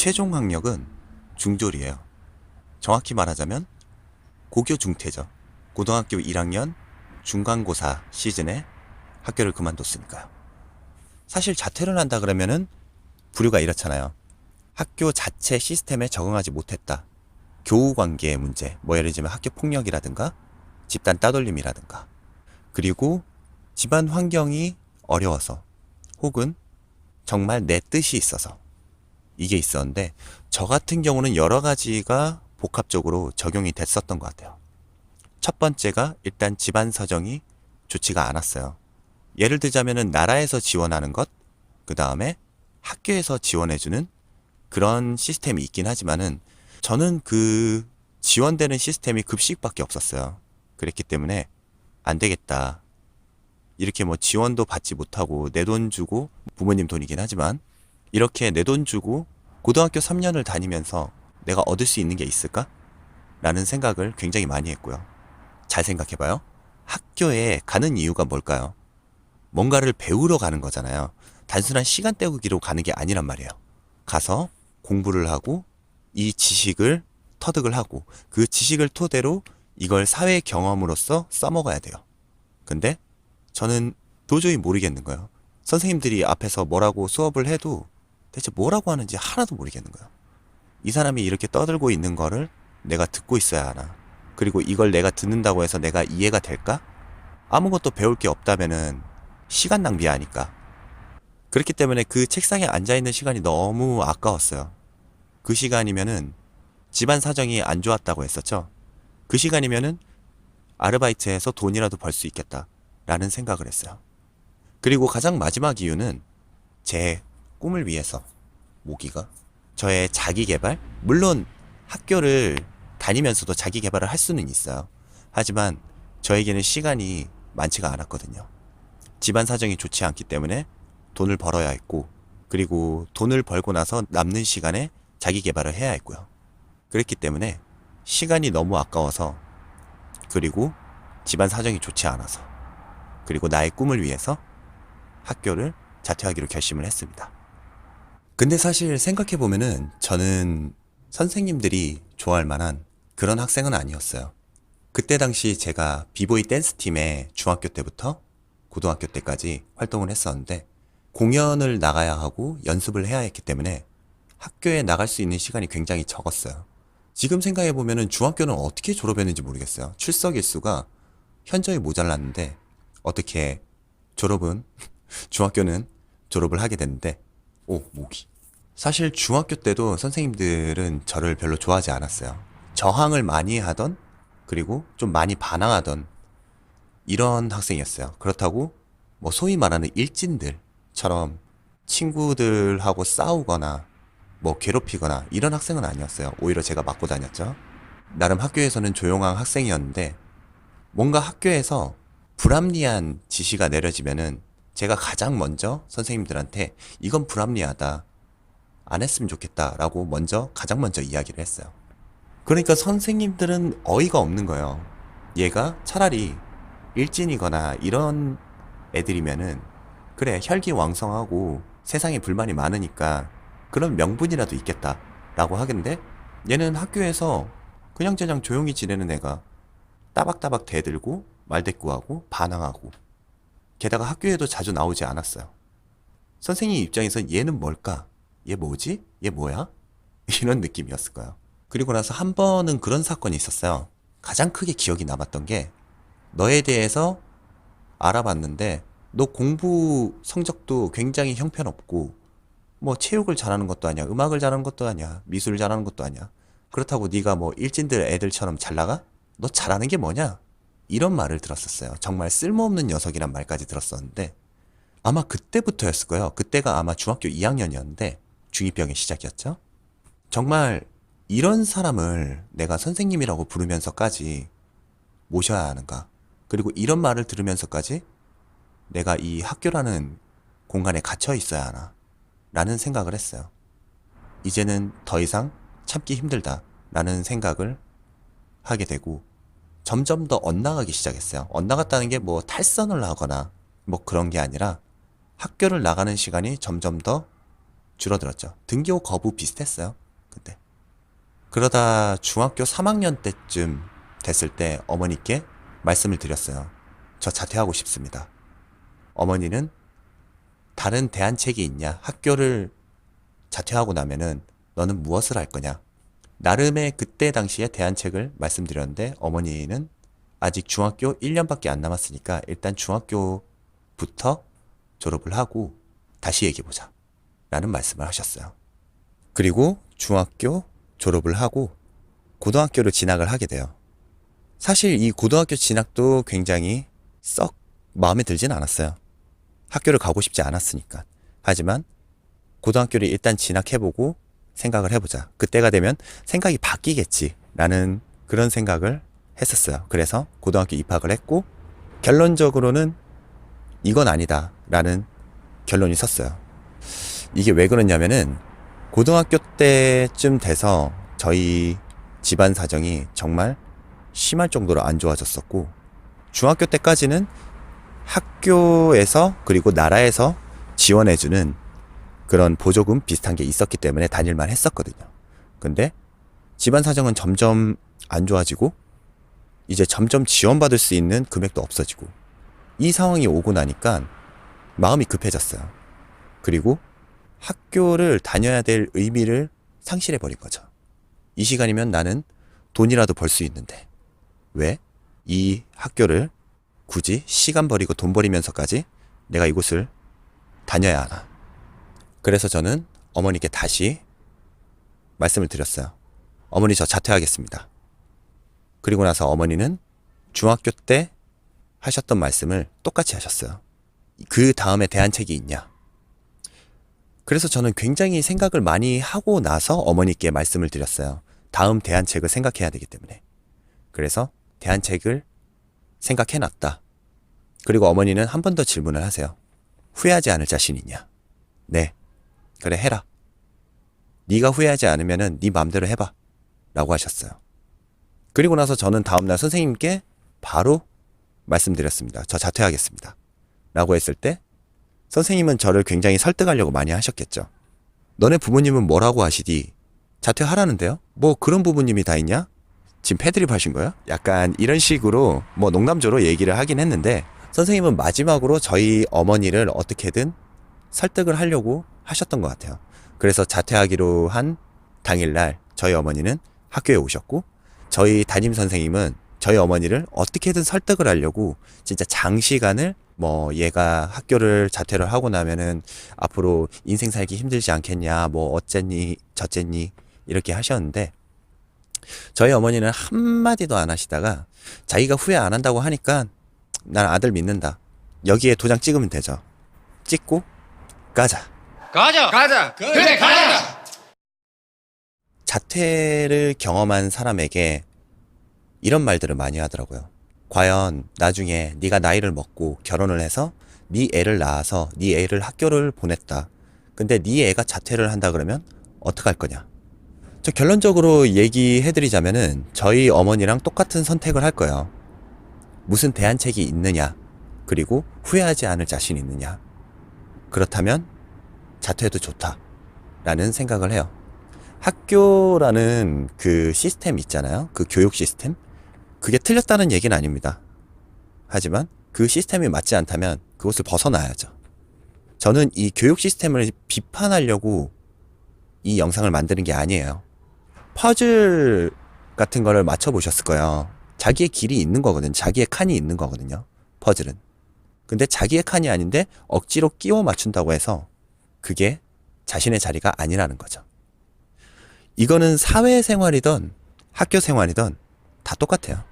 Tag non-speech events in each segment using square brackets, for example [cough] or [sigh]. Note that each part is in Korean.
제 최종 학력은 중졸이에요. 정확히 말하자면 고교 중퇴죠. 고등학교 1학년 중간고사 시즌에 학교를 그만뒀으니까요. 사실 자퇴를 한다 그러면은 부류가 이렇잖아요. 학교 자체 시스템에 적응하지 못했다. 교우 관계의 문제, 뭐 예를 들면 학교 폭력이라든가 집단 따돌림이라든가 그리고 집안 환경이 어려워서 혹은 정말 내 뜻이 있어서 이게 있었는데 저 같은 경우는 여러 가지가 복합적으로 적용이 됐었던 것 같아요. 첫 번째가 일단 집안 사정이 좋지가 않았어요. 예를 들자면은 나라에서 지원하는 것, 그 다음에 학교에서 지원해주는 그런 시스템이 있긴 하지만은 저는 그 지원되는 시스템이 급식밖에 없었어요. 그랬기 때문에 안 되겠다. 이렇게 뭐 지원도 받지 못하고 내 돈 주고 부모님 돈이긴 하지만 이렇게 내 돈 주고 고등학교 3년을 다니면서 내가 얻을 수 있는 게 있을까? 라는 생각을 굉장히 많이 했고요. 잘 생각해봐요. 학교에 가는 이유가 뭘까요? 뭔가를 배우러 가는 거잖아요. 단순한 시간 때우기로 가는 게 아니란 말이에요. 가서 공부를 하고 이 지식을 터득을 하고 그 지식을 토대로 이걸 사회 경험으로서 써먹어야 돼요. 근데 저는 도저히 모르겠는 거예요. 선생님들이 앞에서 뭐라고 수업을 해도 대체 뭐라고 하는지 하나도 모르겠는 거예요. 이 사람이 이렇게 떠들고 있는 거를 내가 듣고 있어야 하나. 그리고 이걸 내가 듣는다고 해서 내가 이해가 될까? 아무것도 배울 게 없다면은 시간 낭비하니까. 그렇기 때문에 그 책상에 앉아있는 시간이 너무 아까웠어요. 그 시간이면은 집안 사정이 안 좋았다고 했었죠. 그 시간이면은 아르바이트해서 돈이라도 벌 수 있겠다. 라는 생각을 했어요. 그리고 가장 마지막 이유는 제 꿈을 위해서 모기가 저의 자기 개발 물론 학교를 다니면서도 자기 개발을 할 수는 있어요. 하지만 저에게는 시간이 많지가 않았거든요. 집안 사정이 좋지 않기 때문에 돈을 벌어야 했고 그리고 돈을 벌고 나서 남는 시간에 자기 개발을 해야 했고요. 그랬기 때문에 시간이 너무 아까워서 그리고 집안 사정이 좋지 않아서 그리고 나의 꿈을 위해서 학교를 자퇴하기로 결심을 했습니다. 근데 사실 생각해보면은 저는 선생님들이 좋아할 만한 그런 학생은 아니었어요. 그때 당시 제가 비보이 댄스 팀에 중학교 때부터 고등학교 때까지 활동을 했었는데 공연을 나가야 하고 연습을 해야 했기 때문에 학교에 나갈 수 있는 시간이 굉장히 적었어요. 지금 생각해보면은 중학교는 어떻게 졸업했는지 모르겠어요. 출석 일수가 현저히 모자랐는데 어떻게 졸업은 [laughs] 중학교는 졸업을 하게 됐는데 오 모기. 사실 중학교 때도 선생님들은 저를 별로 좋아하지 않았어요. 저항을 많이 하던 그리고 좀 많이 반항하던 이런 학생이었어요. 그렇다고 뭐 소위 말하는 일진들처럼 친구들하고 싸우거나 뭐 괴롭히거나 이런 학생은 아니었어요. 오히려 제가 맞고 다녔죠. 나름 학교에서는 조용한 학생이었는데 뭔가 학교에서 불합리한 지시가 내려지면은 제가 가장 먼저 선생님들한테 이건 불합리하다. 안 했으면 좋겠다 라고 먼저 가장 먼저 이야기를 했어요. 그러니까 선생님들은 어이가 없는 거예요. 얘가 차라리 일진이거나 이런 애들이면은 그래 혈기 왕성하고 세상에 불만이 많으니까 그런 명분이라도 있겠다 라고 하겠는데 얘는 학교에서 그냥저냥 조용히 지내는 애가 따박따박 대들고 말대꾸하고 반항하고 게다가 학교에도 자주 나오지 않았어요. 선생님 입장에선 얘는 뭘까? 얘 뭐지? 얘 뭐야? [laughs] 이런 느낌이었을 거예요. 그리고 나서 한 번은 그런 사건이 있었어요. 가장 크게 기억이 남았던 게 너에 대해서 알아봤는데 너 공부 성적도 굉장히 형편없고 뭐 체육을 잘하는 것도 아니야. 음악을 잘하는 것도 아니야. 미술을 잘하는 것도 아니야. 그렇다고 네가 뭐 일진들 애들처럼 잘 나가? 너 잘하는 게 뭐냐? 이런 말을 들었었어요. 정말 쓸모없는 녀석이란 말까지 들었었는데 아마 그때부터였을 거예요. 그때가 아마 중학교 2학년이었는데 중2병의 시작이었죠. 정말 이런 사람을 내가 선생님이라고 부르면서까지 모셔야 하는가. 그리고 이런 말을 들으면서까지 내가 이 학교라는 공간에 갇혀 있어야 하나. 라는 생각을 했어요. 이제는 더 이상 참기 힘들다. 라는 생각을 하게 되고 점점 더 엇나가기 시작했어요. 엇나갔다는 게 뭐 탈선을 하거나 뭐 그런 게 아니라 학교를 나가는 시간이 점점 더 줄어들었죠. 등교 거부 비슷했어요. 그때. 그러다 중학교 3학년 때쯤 됐을 때 어머니께 말씀을 드렸어요. 저 자퇴하고 싶습니다. 어머니는 다른 대안책이 있냐? 학교를 자퇴하고 나면은 너는 무엇을 할 거냐? 나름의 그때 당시에 대안책을 말씀드렸는데 어머니는 아직 중학교 1년밖에 안 남았으니까 일단 중학교부터 졸업을 하고 다시 얘기해보자. 라는 말씀을 하셨어요. 그리고 중학교 졸업을 하고 고등학교를 진학을 하게 돼요. 사실 이 고등학교 진학도 굉장히 썩 마음에 들진 않았어요. 학교를 가고 싶지 않았으니까. 하지만 고등학교를 일단 진학해보고 생각을 해보자. 그때가 되면 생각이 바뀌겠지. 라는 그런 생각을 했었어요. 그래서 고등학교 입학을 했고, 결론적으로는 이건 아니다. 라는 결론이 섰어요. 이게 왜 그러냐면은, 고등학교 때쯤 돼서 저희 집안 사정이 정말 심할 정도로 안 좋아졌었고, 중학교 때까지는 학교에서 그리고 나라에서 지원해주는 그런 보조금 비슷한 게 있었기 때문에 다닐만 했었거든요. 근데 집안 사정은 점점 안 좋아지고 이제 점점 지원받을 수 있는 금액도 없어지고 이 상황이 오고 나니까 마음이 급해졌어요. 그리고 학교를 다녀야 될 의미를 상실해 버린 거죠. 이 시간이면 나는 돈이라도 벌 수 있는데 왜 이 학교를 굳이 시간 버리고 돈 버리면서까지 내가 이곳을 다녀야 하나. 그래서 저는 어머니께 다시 말씀을 드렸어요. 어머니 저 자퇴하겠습니다. 그리고 나서 어머니는 중학교 때 하셨던 말씀을 똑같이 하셨어요. 그 다음에 대안책이 있냐? 그래서 저는 굉장히 생각을 많이 하고 나서 어머니께 말씀을 드렸어요. 다음 대안책을 생각해야 되기 때문에. 그래서 대안책을 생각해 놨다. 그리고 어머니는 한 번 더 질문을 하세요. 후회하지 않을 자신 있냐? 네. 그래 해라. 네가 후회하지 않으면은 네 맘대로 해봐. 라고 하셨어요. 그리고 나서 저는 다음날 선생님께 바로 말씀드렸습니다. 저 자퇴하겠습니다. 라고 했을 때 선생님은 저를 굉장히 설득하려고 많이 하셨겠죠. 너네 부모님은 뭐라고 하시디? 자퇴하라는데요? 뭐 그런 부모님이 다 있냐? 지금 패드립 하신 거예요? 약간 이런 식으로 뭐 농담조로 얘기를 하긴 했는데 선생님은 마지막으로 저희 어머니를 어떻게든 설득을 하려고 하셨던 것 같아요. 그래서 자퇴하기로 한 당일날 저희 어머니는 학교에 오셨고 저희 담임 선생님은 저희 어머니를 어떻게든 설득을 하려고 진짜 장시간을 뭐 얘가 학교를 자퇴를 하고 나면은 앞으로 인생 살기 힘들지 않겠냐 뭐 어쨌니 저쨌니 이렇게 하셨는데 저희 어머니는 한마디도 안 하시다가 자기가 후회 안 한다고 하니까 난 아들 믿는다. 여기에 도장 찍으면 되죠. 찍고 가자. 가자. 가자. 그래 가자. 자퇴를 경험한 사람에게 이런 말들을 많이 하더라고요. 과연 나중에 네가 나이를 먹고 결혼을 해서 네 애를 낳아서 네 애를 학교를 보냈다. 근데 네 애가 자퇴를 한다 그러면 어떡할 거냐? 저 결론적으로 얘기해드리자면은 저희 어머니랑 똑같은 선택을 할 거예요. 무슨 대안책이 있느냐? 그리고 후회하지 않을 자신이 있느냐? 그렇다면 자퇴해도 좋다. 라는 생각을 해요. 학교라는 그 시스템 있잖아요. 그 교육 시스템. 그게 틀렸다는 얘기는 아닙니다. 하지만 그 시스템이 맞지 않다면 그것을 벗어나야죠. 저는 이 교육 시스템을 비판하려고 이 영상을 만드는 게 아니에요. 퍼즐 같은 거를 맞춰보셨을 거예요. 자기의 길이 있는 거거든요. 자기의 칸이 있는 거거든요. 퍼즐은. 근데 자기의 칸이 아닌데 억지로 끼워 맞춘다고 해서 그게 자신의 자리가 아니라는 거죠. 이거는 사회생활이든 학교 생활이든 다 똑같아요.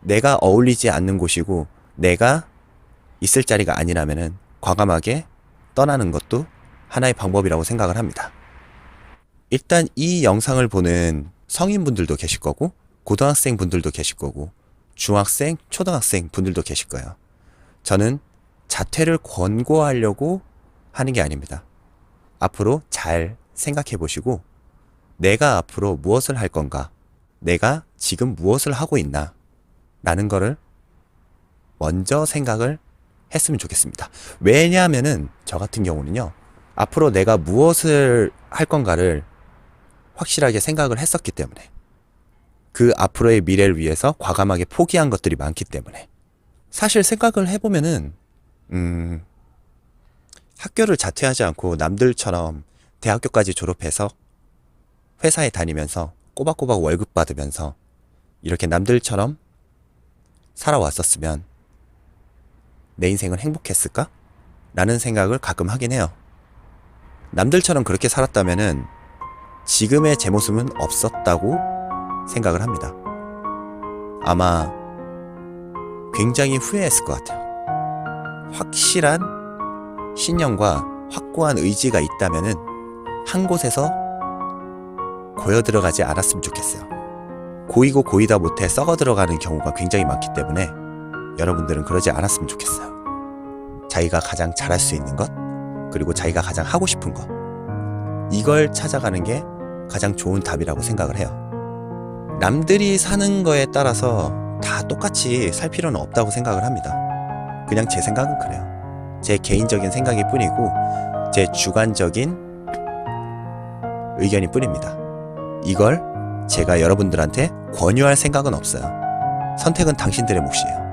내가 어울리지 않는 곳이고 내가 있을 자리가 아니라면은 과감하게 떠나는 것도 하나의 방법이라고 생각을 합니다. 일단 이 영상을 보는 성인분들도 계실 거고 고등학생 분들도 계실 거고 중학생, 초등학생 분들도 계실 거예요. 저는 자퇴를 권고하려고 하는 게 아닙니다. 앞으로 잘 생각해 보시고 내가 앞으로 무엇을 할 건가? 내가 지금 무엇을 하고 있나? 라는 거를 먼저 생각을 했으면 좋겠습니다. 왜냐하면은 저 같은 경우는요. 앞으로 내가 무엇을 할 건가를 확실하게 생각을 했었기 때문에 그 앞으로의 미래를 위해서 과감하게 포기한 것들이 많기 때문에 사실 생각을 해보면은 음 학교를 자퇴하지 않고 남들처럼 대학교까지 졸업해서 회사에 다니면서 꼬박꼬박 월급 받으면서 이렇게 남들처럼 살아왔었으면 내 인생은 행복했을까? 라는 생각을 가끔 하긴 해요. 남들처럼 그렇게 살았다면은 지금의 제 모습은 없었다고 생각을 합니다. 아마 굉장히 후회했을 것 같아요. 확실한 신념과 확고한 의지가 있다면은 한 곳에서 고여 들어가지 않았으면 좋겠어요. 고이고 고이다 못해 썩어 들어가는 경우가 굉장히 많기 때문에 여러분들은 그러지 않았으면 좋겠어요. 자기가 가장 잘할 수 있는 것, 그리고 자기가 가장 하고 싶은 것, 이걸 찾아가는 게 가장 좋은 답이라고 생각을 해요. 남들이 사는 거에 따라서 다 똑같이 살 필요는 없다고 생각을 합니다. 그냥 제 생각은 그래요. 제 개인적인 생각일 뿐이고, 제 주관적인 의견일 뿐입니다. 이걸 제가 여러분들한테 권유할 생각은 없어요. 선택은 당신들의 몫이에요.